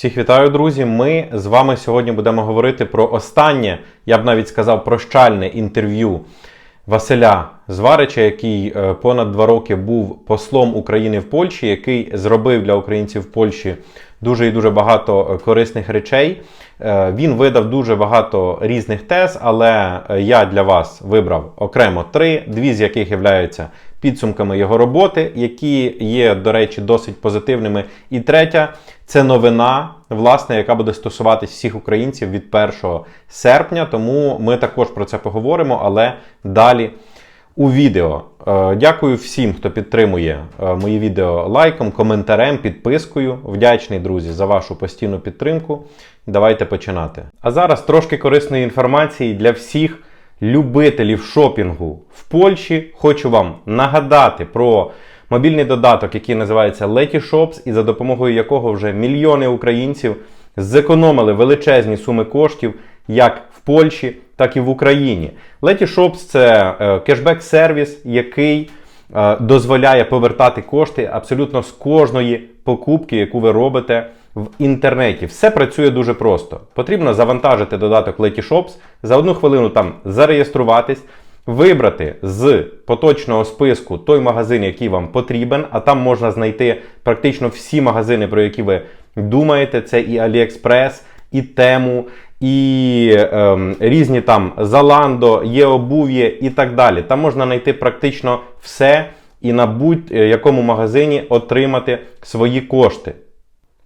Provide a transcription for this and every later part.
Всіх вітаю, друзі. Ми з вами сьогодні будемо говорити про останнє, я б навіть сказав, прощальне інтерв'ю Василя Зварича, який е, понад два роки був послом України в Польщі, який зробив для українців в Польщі дуже і дуже багато е, корисних речей. Е, Він видав дуже багато різних тез, але е, я для вас вибрав окремо три, дві з яких являються підсумками його роботи, які є, до речі, досить позитивними. І третя це новина, власне, яка буде стосуватись всіх українців від 1 серпня. Тому ми також про це поговоримо, але далі у відео. Е, Дякую всім, хто підтримує е, мої відео лайком, коментарем, підпискою. Вдячний, друзі, за вашу постійну підтримку. Давайте починати. А зараз трошки корисної інформації для всіх любителів шопінгу в Польщі. Хочу вам нагадати про мобільний додаток, який називається Letyshops, і за допомогою якого вже мільйони українців зекономили величезні суми коштів як в Польщі, так і в Україні. Letyshops – це е, кешбек-сервіс, який е, дозволяє повертати кошти абсолютно з кожної покупки, яку ви робите в інтернеті. Все працює дуже просто. Потрібно завантажити додаток Letyshops, за одну хвилину там зареєструватись, вибрати з поточного списку той магазин, який вам потрібен, а там можна знайти практично всі магазини, про які ви думаєте. Це і AliExpress, і Temu, і ем, різні там Zalando, є обув'я і так далі. Там можна знайти практично все і на будь-якому магазині отримати свої кошти.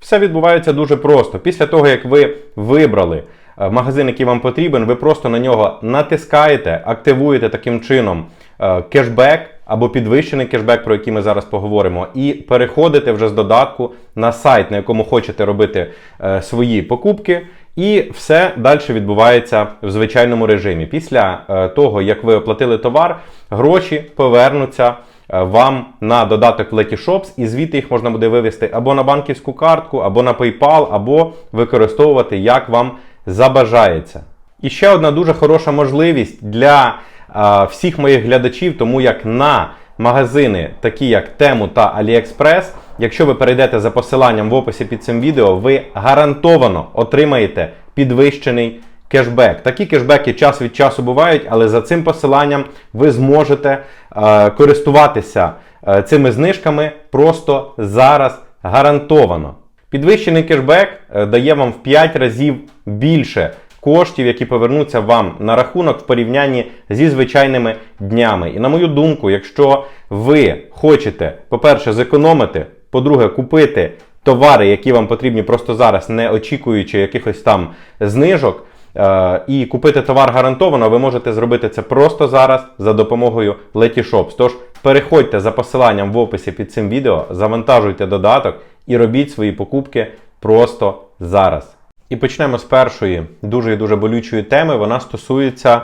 Все відбувається дуже просто. Після того, як ви вибрали е, магазин, який вам потрібен, ви просто на нього натискаєте, активуєте таким чином е, кешбек або підвищений кешбек, про який ми зараз поговоримо, і переходите вже з додатку на сайт, на якому хочете робити е, свої покупки. І все далі відбувається в звичайному режимі. Після е, того, як ви оплатили товар, гроші повернуться е, вам на додаток Letyshops, і звідти їх можна буде вивести або на банківську картку, або на PayPal, або використовувати як вам забажається. І ще одна дуже хороша можливість для е, всіх моїх глядачів, тому як на магазини, такі як Temu та AliExpress, якщо ви перейдете за посиланням в описі під цим відео, ви гарантовано отримаєте підвищений кешбек. Такі кешбеки час від часу бувають, але за цим посиланням ви зможете е, користуватися е, цими знижками просто зараз гарантовано. Підвищений кешбек е, дає вам в 5 разів більше коштів, які повернуться вам на рахунок в порівнянні зі звичайними днями. І на мою думку, якщо ви хочете, по-перше, зекономити, по-друге, купити товари, які вам потрібні просто зараз, не очікуючи якихось там знижок. е, І купити товар гарантовано, ви можете зробити це просто зараз за допомогою Letyshops. Тож переходьте за посиланням в описі під цим відео, завантажуйте додаток і робіть свої покупки просто зараз. І почнемо з першої дуже і дуже болючої теми. Вона стосується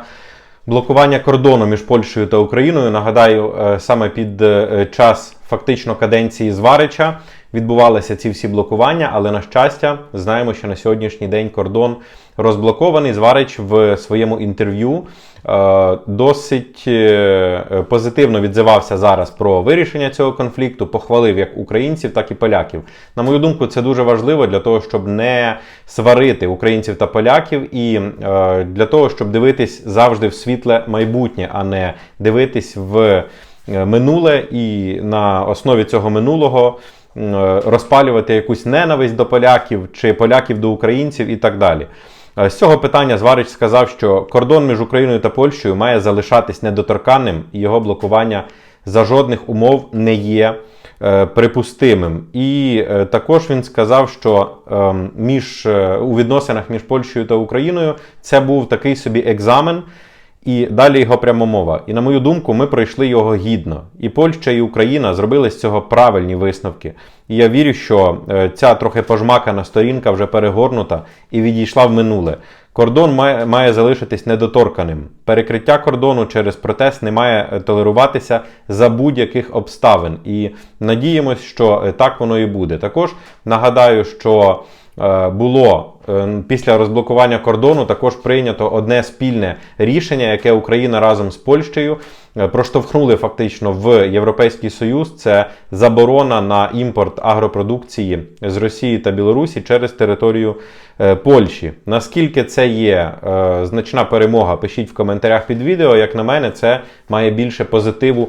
блокування кордону між Польщею та Україною. Нагадаю, е, саме під е, час фактично каденції Зварича відбувалися ці всі блокування, але на щастя, знаємо, що на сьогоднішній день кордон розблокований. Зварич в своєму інтерв'ю е, досить е, позитивно відзивався зараз про вирішення цього конфлікту, похвалив як українців, так і поляків. На мою думку, це дуже важливо для того, щоб не сварити українців та поляків, і е, для того, щоб дивитись завжди в світле майбутнє, а не дивитись в минуле і на основі цього минулого. М, Розпалювати якусь ненависть до поляків чи поляків до українців і так далі. Е, З цього питання Зварич сказав, що кордон між Україною та Польщею має залишатись недоторканним, і його блокування за жодних умов не є е, припустимим. І е, також він сказав, що е, між, е, у відносинах між Польщею та Україною це був такий собі екзамен. І далі його прямо мова. І на мою думку, ми пройшли його гідно. І Польща, і Україна зробили з цього правильні висновки. І я вірю, що е, ця трохи пожмакана сторінка вже перегорнута і відійшла в минуле. Кордон має, має залишитись недоторканим. Перекриття кордону через протест не має е, толеруватися за будь-яких обставин. І надіємось, що е, так воно і буде. Також нагадаю, що було е, після розблокування кордону також прийнято одне спільне рішення, яке Україна разом з Польщею е, проштовхнули фактично в Європейський Союз. Це заборона на імпорт агропродукції з Росії та Білорусі через територію е, Польщі. Наскільки це є е, значна перемога? Пишіть в коментарях під відео. Як на мене, це має більше позитиву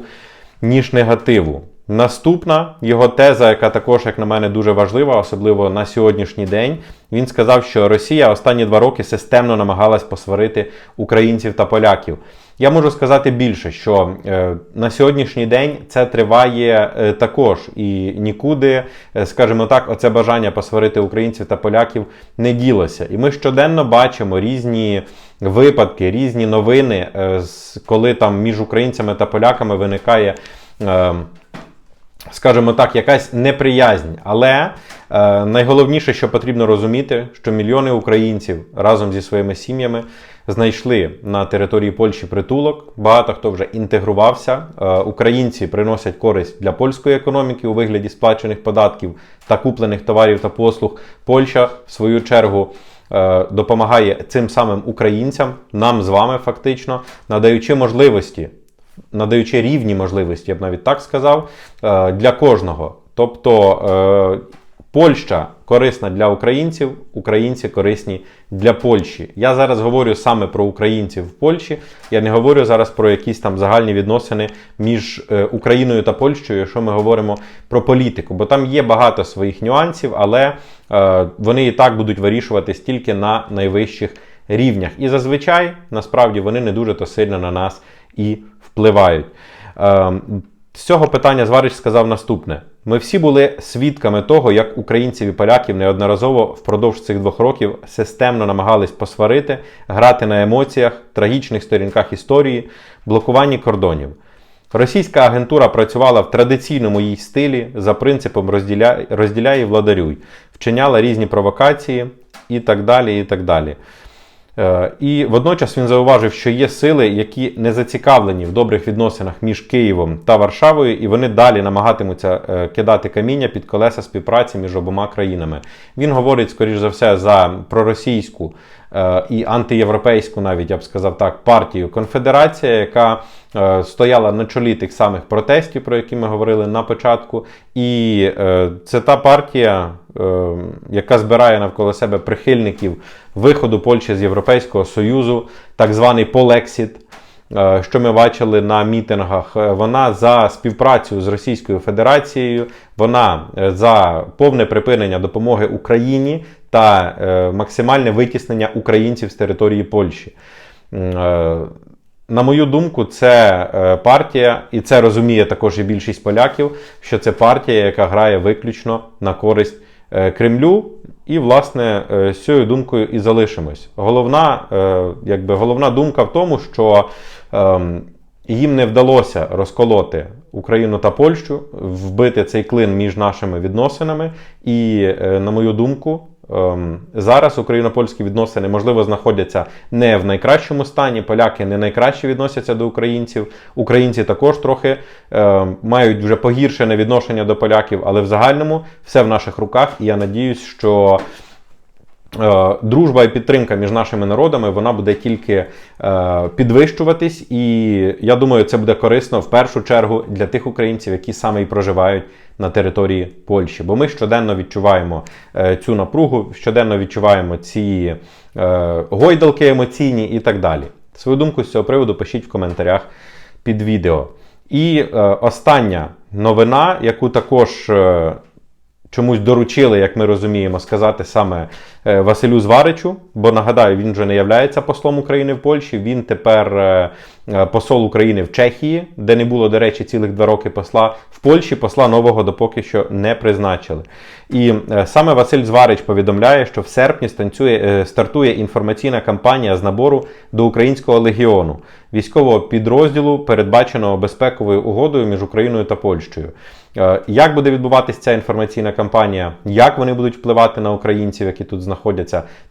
ніж негативу. Наступна його теза, яка також, як на мене, дуже важлива, особливо на сьогоднішній день. Він сказав, що Росія останні два роки системно намагалась посварити українців та поляків. Я можу сказати більше, що е, на сьогоднішній день це триває е, також, і нікуди, е, скажімо так, оце бажання посварити українців та поляків не ділося. І ми щоденно бачимо різні випадки, різні новини, е, коли там між українцями та поляками виникає. Е, скажімо так, якась неприязнь. Але е, найголовніше, що потрібно розуміти, що мільйони українців разом зі своїми сім'ями знайшли на території Польщі притулок. Багато хто вже інтегрувався. Е, українці приносять користь для польської економіки у вигляді сплачених податків та куплених товарів та послуг. Польща, в свою чергу, е, допомагає цим самим українцям, нам з вами фактично, надаючи можливості надаючи рівні можливості, я б навіть так сказав, е, для кожного. Тобто е, Польща корисна для українців, українці корисні для Польщі. Я зараз говорю саме про українців в Польщі. Я не говорю зараз про якісь там загальні відносини між е, Україною та Польщею, якщо ми говоримо про політику, бо там є багато своїх нюансів, але вони і так будуть вирішуватись тільки на найвищих рівнях. І зазвичай насправді вони не дуже то сильно на нас і впливають. Е, з цього питання Зварич сказав наступне: ми всі були свідками того, як українців і поляків неодноразово впродовж цих двох років системно намагались посварити, грати на емоціях, трагічних сторінках історії, блокуванні кордонів. Російська агентура працювала в традиційному їй стилі за принципом розділяй, розділяй і владарюй, вчиняла різні провокації і так далі. І так далі. Е, І водночас він зауважив, що є сили, які не зацікавлені в добрих відносинах між Києвом та Варшавою, і вони далі намагатимуться е, кидати каміння під колеса співпраці між обома країнами. Він говорить, скоріш за все, за проросійську і антиєвропейську, навіть я б сказав так, партію Конфедерація, яка е, стояла на чолі тих самих протестів, про які ми говорили на початку. І е, це та партія, е, яка збирає навколо себе прихильників виходу Польщі з Європейського Союзу, так званий Полексіт. Що ми бачили на мітингах, вона за співпрацю з Російською Федерацією, вона за повне припинення допомоги Україні та е, максимальне витіснення українців з території Польщі. Е, На мою думку, це е, партія, і це розуміє також і більшість поляків, що це партія, яка грає виключно на користь Кремлю. І, власне, з цією думкою і залишимось. Головна, якби, головна думка в тому, що ем, їм не вдалося розколоти Україну та Польщу, вбити цей клин між нашими відносинами. І, на мою думку, зараз україно-польські відносини, можливо, знаходяться не в найкращому стані. Поляки не найкраще відносяться до українців. Українці також трохи ем, мають вже погіршене відношення до поляків, але в загальному все в наших руках. І я надіюсь, що. Е, Дружба і підтримка між нашими народами вона буде тільки е, підвищуватись, і я думаю, це буде корисно в першу чергу для тих українців, які саме і проживають на території Польщі. Бо ми щоденно відчуваємо е, цю напругу, щоденно відчуваємо ці гойдалки емоційні і так далі. Свою думку з цього приводу пишіть в коментарях під відео. І остання новина, яку також. Чомусь доручили, як ми розуміємо, сказати саме Василю Зваричу, бо нагадаю, він вже не являється послом України в Польщі. Він тепер е, е, посол України в Чехії, де не було, до речі, цілих два роки посла. В Польщі посла нового допоки що не призначили. І е, саме Василь Зварич повідомляє, що в серпні станцює, е, стартує інформаційна кампанія з набору до українського легіону, військового підрозділу, передбаченого безпековою угодою між Україною та Польщею. Е, Як буде відбуватися ця інформаційна кампанія, як вони будуть впливати на українців, які тут знаходяться,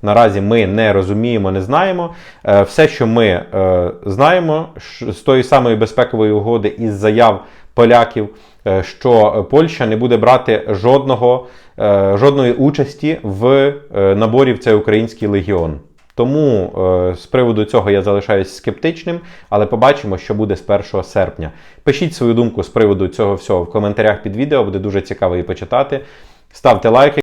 наразі ми не розуміємо, не знаємо. Е, Все, що ми е, знаємо, з тої самої безпекової угоди із заяв поляків, е, що Польща не буде брати жодного, жодної участі в наборі в цей український легіон. Тому з приводу цього я залишаюсь скептичним, але побачимо, що буде з 1 серпня. Пишіть свою думку з приводу цього всього в коментарях під відео, буде дуже цікаво її почитати. Ставте лайки.